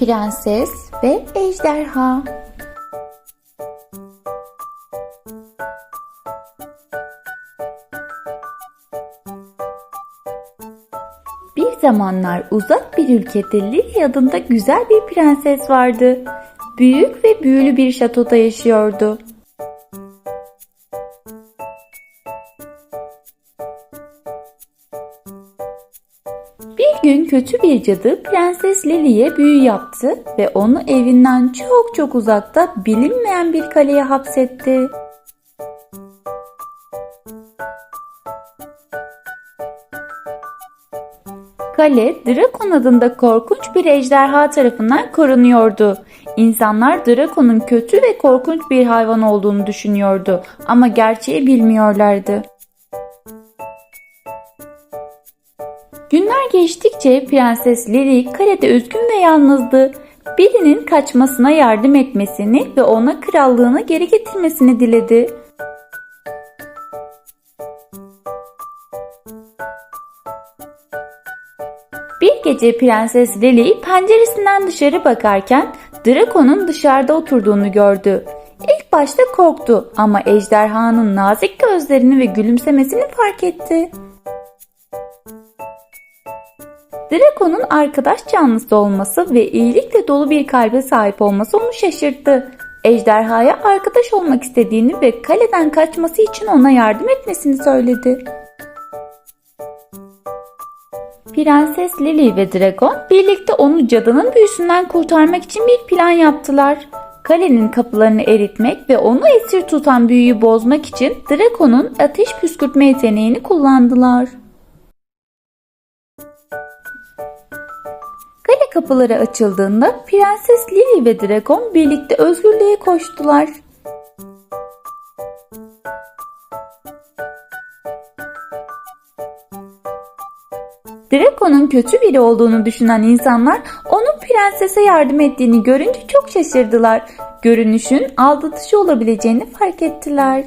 Prenses ve Ejderha Bir zamanlar uzak bir ülkede Lily adında güzel bir prenses vardı. Büyük ve büyülü bir şatoda yaşıyordu. Bir gün kötü bir cadı Prenses Lily'ye büyü yaptı ve onu evinden çok çok uzakta bilinmeyen bir kaleye hapsetti. Kale, Drakon adında korkunç bir ejderha tarafından korunuyordu. İnsanlar Drakon'un kötü ve korkunç bir hayvan olduğunu düşünüyordu ama gerçeği bilmiyorlardı. Günler geçtikçe Prenses Lily kalede üzgün ve yalnızdı. Birinin kaçmasına yardım etmesini ve ona krallığını geri getirmesini diledi. Bir gece Prenses Lily penceresinden dışarı bakarken Draco'nun dışarıda oturduğunu gördü. İlk başta korktu ama ejderhanın nazik gözlerini ve gülümsemesini fark etti. Draco'nun arkadaş canlısı olması ve iyilikle dolu bir kalbe sahip olması onu şaşırttı. Ejderhaya arkadaş olmak istediğini ve kaleden kaçması için ona yardım etmesini söyledi. Prenses Lily ve Dragon birlikte onu cadının büyüsünden kurtarmak için bir plan yaptılar. Kalenin kapılarını eritmek ve onu esir tutan büyüyü bozmak için Dracon'un ateş püskürtme yeteneğini kullandılar. Kale kapıları açıldığında Prenses Lily ve Dragon birlikte özgürlüğe koştular. Draco'nun kötü biri olduğunu düşünen insanlar onun prensese yardım ettiğini görünce çok şaşırdılar. Görünüşün aldatıcı olabileceğini fark ettiler.